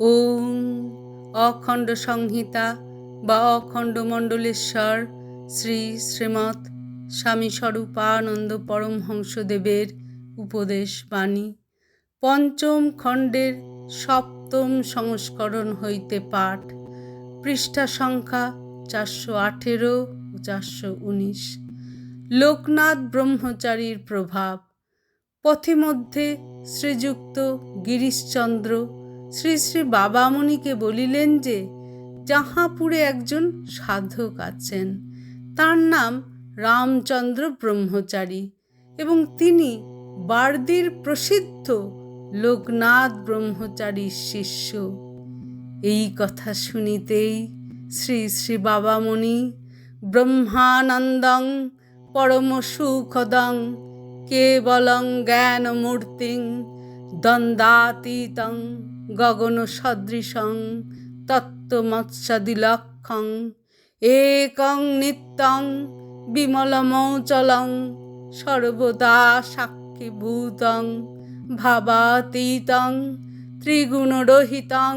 ওম অখণ্ড সংহিতা বা অখণ্ড মণ্ডলেশ্বর শ্রী শ্রীমৎ স্বামী স্বরূপানন্দ পরমহংসদেবের উপদেশ বাণী। পঞ্চম খণ্ডের সপ্তম সংস্করণ হইতে পাঠ। পৃষ্ঠা সংখ্যা চারশো আঠেরো ও চারশো উনিশ। লোকনাথ ব্রহ্মচারীর প্রভাব। পথিমধ্যে শ্রীযুক্ত গিরিশচন্দ্র শ্রী শ্রী বাবামণিকে বলিলেন যে, জাহাপুরে একজন সাধক আছেন। তার নাম রামচন্দ্র ব্রহ্মচারী এবং তিনি বার্দির প্রসিদ্ধ লোকনাথ ব্রহ্মচারীর শিষ্য। এই কথা শুনিতেই শ্রী শ্রী বাবামণি ব্রহ্মানন্দং পরম সুখদং কেবলং জ্ঞানমূর্তিং দ্বন্দ্বাতীতং গগন সদৃশং তত্ত্বমৎসদিলক্ষং একং নিত্যং বিমলমৌচলং সর্বদা সাক্ষীভূতং ভাবাতীতং ত্রিগুণরহিতং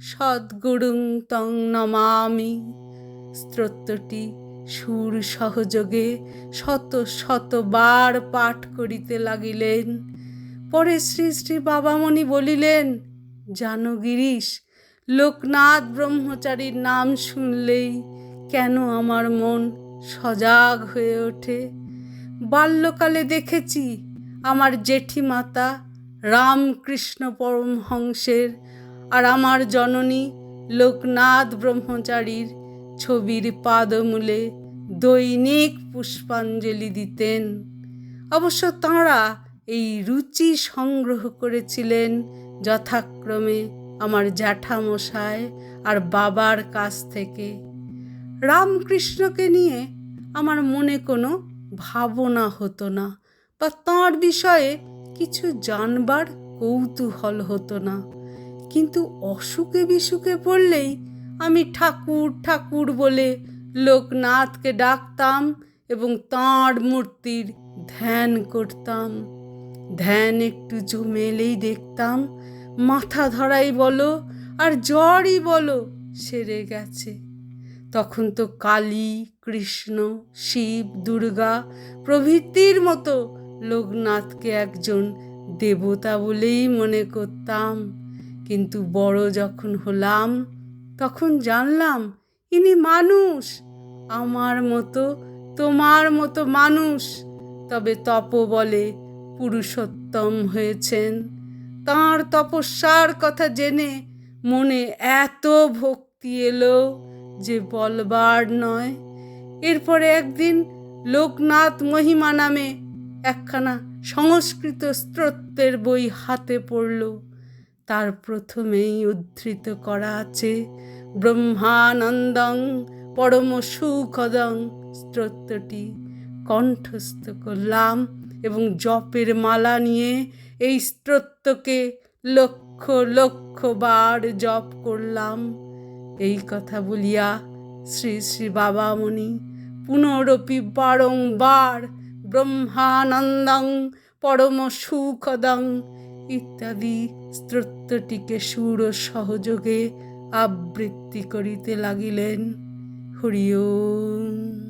সদ্গুরুং তং নমামি। স্তোত্রটি সুর সহযোগে শত শতবার পাঠ করিতে লাগিলেন। পরে শ্রী শ্রী বাবামণি বলিলেন জানো গিরিশ লোকনাথ ব্রহ্মচারীর নাম শুনলেই কেন আমার মন সজাগ হয়ে ওঠে? বাল্যকালে দেখেছি আমার জেঠিমাতা রামকৃষ্ণ পরমহংসের আর আমার জননী লোকনাথ ব্রহ্মচারীর ছবির পাদমূলে দৈনিক পুষ্পাঞ্জলি দিতেন। অবশ্য তাঁরা এই রুচি সংগ্রহ করেছিলেন যথাক্রমে আমার জ্যাঠামশায় আর বাবার কাছ থেকে। রামকৃষ্ণকে নিয়ে আমার মনে কোনো ভাবনা হতো না বা তাঁর বিষয়ে কিছু জানবার কৌতূহল হতো না। কিন্তু অসুখে বিসুখে পড়লেই আমি ঠাকুর ঠাকুর বলে লোকনাথকে ডাকতাম এবং তাঁর মূর্তির ধ্যান করতাম। ধ্যান একটু জমেলেই দেখতাম, মাথা ধরাই বলো আর জ্বরই বলো সেরে গেছে। তখন তো কালী, কৃষ্ণ, শিব, দুর্গা প্রভৃতির মতো লোকনাথকে একজন দেবতা বলেই মনে করতাম। কিন্তু বড় যখন হলাম, তখন জানলাম, ইনি মানুষ, আমার মতো, তোমার মতো মানুষ। তবে তপ বলে পুরুষোত্তম হয়েছেন। তাঁর তপস্যার কথা জেনে মনে এত ভক্তি এলো যে বলবার নয়। এরপরে একদিন লোকনাথ মহিমা নামে একখানা সংস্কৃত স্তোত্রের বই হাতে পড়ল। তার প্রথমেই উদ্ধৃত করা আছে, ব্রহ্মানন্দং পরম সুখদং স্তোত্রটি কণ্ঠস্থ করলাম এবং জপের মালা নিয়ে এই স্তোত্রকে লক্ষ লক্ষ বার জপ করলাম। এই কথা বলিয়া শ্রী শ্রী বাবামণি পুনরপি বারংবার ব্রহ্মানন্দং পরম সুখদং ইত্যাদি স্তোত্রটিকে সুর সহযোগে আবৃত্তি করিতে লাগিলেন। হরি ওম।